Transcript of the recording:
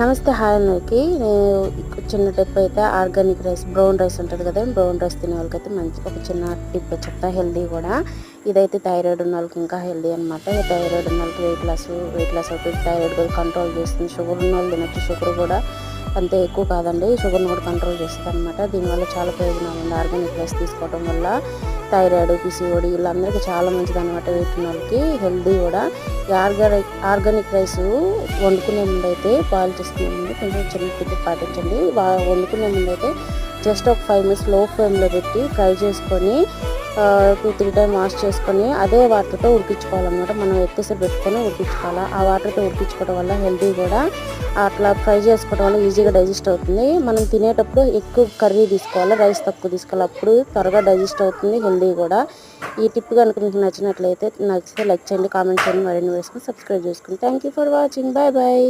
నమస్తే హాయ్ అందరికి. నేను చిన్న టిప్ అయితే ఆర్గానిక్ రైస్ బ్రౌన్ రైస్ ఉంటుంది కదా బ్రౌన్ రైస్ తినే వాళ్ళకైతే మంచి ఒక చిన్న టిప్ చెప్తా హెల్దీ కూడా. ఇదైతే థైరాయిడ్ ఉన్న వాళ్ళకి ఇంకా హెల్దీ అనమాట థైరాయిడ్ ఉన్న వాళ్ళకి వెయిట్ లాస్ వెయిట్ లాస్ అవుతుంది. థైరాయిడ్ కూడా కంట్రోల్ చేస్తుంది. షుగర్ ఉన్న వాళ్ళు తినచ్చు షుగర్ కూడా. అంతే ఎక్కువ కాదండి. షుగర్ని కూడా కంట్రోల్ చేస్తుంది అనమాట దీనివల్ల చాలా ప్రయోజనాలు ఉంది ఆర్గానిక్ రైస్ తీసుకోవడం వల్ల థైరాయిడ్ పిసిఓడి వీళ్ళందరికీ చాలా మంచిది అనమాట వెయిట్ వాళ్ళకి హెల్దీ కూడా. ఈ ఆర్గానిక్ ఆర్గానిక్ రైస్ వండుకునే ముందు అయితే బాయిల్ చేసుకునే ముందు కొంచెం చిన్న టిప్ పాటించండి. వండుకునే ముందు అయితే జస్ట్ ఒక ఫైవ్ మినిట్స్లో ఫ్లేమ్లో పెట్టి ఫ్రై చేసుకొని టూ త్రీ టైమ్ వాష్ చేసుకొని అదే వాటర్తో ఉడికించుకోవాలన్నమాట. మనం ఎక్కువసేపు పెట్టుకొని ఉడికించుకోవాలి. ఆ వాటర్తో ఉడికించుకోవడం వల్ల హెల్దీ కూడా. అట్లా ఫ్రై చేసుకోవడం వల్ల ఈజీగా డైజెస్ట్ అవుతుంది. మనం తినేటప్పుడు ఎక్కువ కర్రీ తీసుకోవాలి రైస్ తక్కువ తీసుకోవాలి అప్పుడు త్వరగా డైజెస్ట్ అవుతుంది హెల్దీ కూడా. ఈ టిప్ కనుక మీకు నచ్చినట్లయితే నచ్చితే లైక్ చేయండి కామెంట్ చేయండి మరిన్ని వేసుకొని సబ్స్క్రైబ్ చేసుకోండి thank you for watching bye bye